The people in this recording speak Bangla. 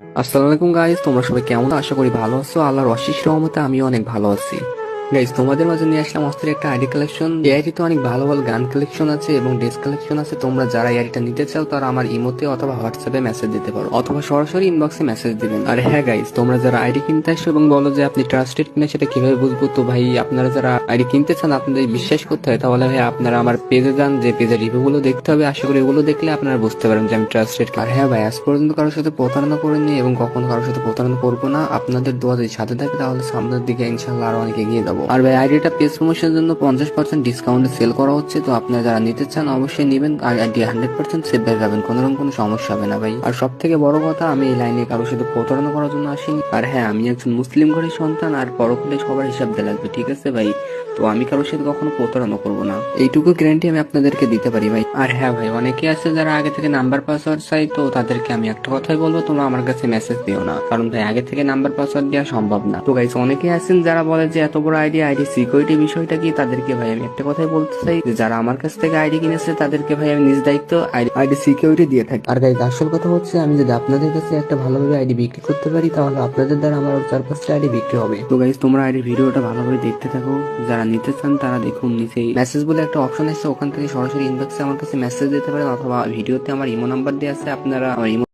আসসালামু আলাইকুম গাইজ তোমরা সবাই কেমন? আশা করি ভালো আছো। আল্লাহর অশেষ রহমতে আমি অনেক ভালো আছি। গাইজ তোমাদের মাঝে নিয়ে আসলাম অস্ত্রের একটা আইডি কালেকশন। এই আইডিতে অনেক ভালো ভালো গান কালেকশন আছে এবং ড্রেস কালেকশন আছে। তোমরা যারা এই আইডিটা নিতে চাও, তারা আমার ইমোতে অথবা হোয়াটসঅ্যাপে মেসেজ দিতে পারো। অথবা সরাসরি ইনবক্সে মেসেজ দিবেন। আর হ্যাঁ গাইজ তোমরা যারা আইডি কিনতে আসো এবং বলো যে আপনি ট্রাস্টেড কিনা, সেটা কীভাবে বুঝব? তো ভাই, আপনারা যারা আইডি কিনতে চান, আপনাদের বিশ্বাস করতে হয়। তাহলে ভাই, আপনারা আমার পেজে যান, যে পেজের রিভিউ গুলো দেখতে হবে। আশা করি এগুলো দেখলে আপনারা বুঝতে পারেন যে আমি ট্রাস্টেড আর হ্যাঁ ভাই, আজ পর্যন্ত কারোর সাথে প্রতারণা করিনি এবং কখনো কারোর সাথে প্রতারণা করব না। আপনাদের দোয়া যদি সাথে থাকে, তাহলে সামনের দিকে ইনশাল্লাহ আরও অনেক এগিয়ে যাব। আর ভাই আইডিটা পেজ প্রমোশনের জন্য পঞ্চাশ পার্সেন্ট ডিসকাউন্টে সেল করা হচ্ছে, তো আপনারা যারা নিতে চান অবশ্যই নেবেন। আর আইডি হান্ড্রেড পার্সেন্ট সেভ হয়ে যাবেন কোনো রকম কোনো সমস্যা হবে না ভাই। আর সব থেকে বড় কথা, আমি এই লাইনে কারোর সাথে প্রতারণা করার জন্য আসিনি। আর হ্যাঁ আমি একজন মুসলিম ঘরের সন্তান, আর পরকালে সবার হিসাব দেওয়া লাগবে, ঠিক আছে ভাই? তো আমি কারোর সাথে কখনো প্রতারণা করব না। এইটুকু গ্যারান্টি আমি আপনাদেরকে দিতে পারি ভাই। আর হ্যাঁ ভাই অনেকে আছে যারা আগে থেকে নাম্বার পাসওয়ার্ড চাই তো তাদেরকে আমি একটা কথাই বলব, তোমরা আমার কাছে মেসেজ দিও না। কারণ ভাই, আগে থেকে নাম্বার পাসওয়ার্ড দেওয়া সম্ভব না। তো গাইস অনেকে আছেন যারা বলে যে, এত বড় আইডি আইডি সিকিউরিটি বিষয়টা কি তাদেরকে ভাই? আমি একটা কথাই বলতে চাই যে যারা আমার কাছ থেকে আইডি কিনেছে তাদেরকে ভাই আমি নিজ দায়িত্ব আইডি সিকিউরিটি দিয়ে থাকি। আর গাইস আসল কথা হচ্ছে আমি যদি আপনাদের কাছে একটা ভালোভাবে আইডি বিক্রি করতে পারি তাহলে আপনাদের দ্বারা আমার চার পাঁচটা আইডি বিক্রি হবে। তো গাইস তোমরা আইডি ভিডিওটা ভালোভাবে দেখতে থাকো। যারা নিতে চান তারা দেখুন নিচেই মেসেজ বলে একটা অপশন আছে ওখান থেকে সরাসরি ইনবক্সে আমার কাছে মেসেজ দিতে পারেন অথবা ভিডিওতে আমার ইমো নাম্বার দেওয়া আছে। আপনারা আমার ইমো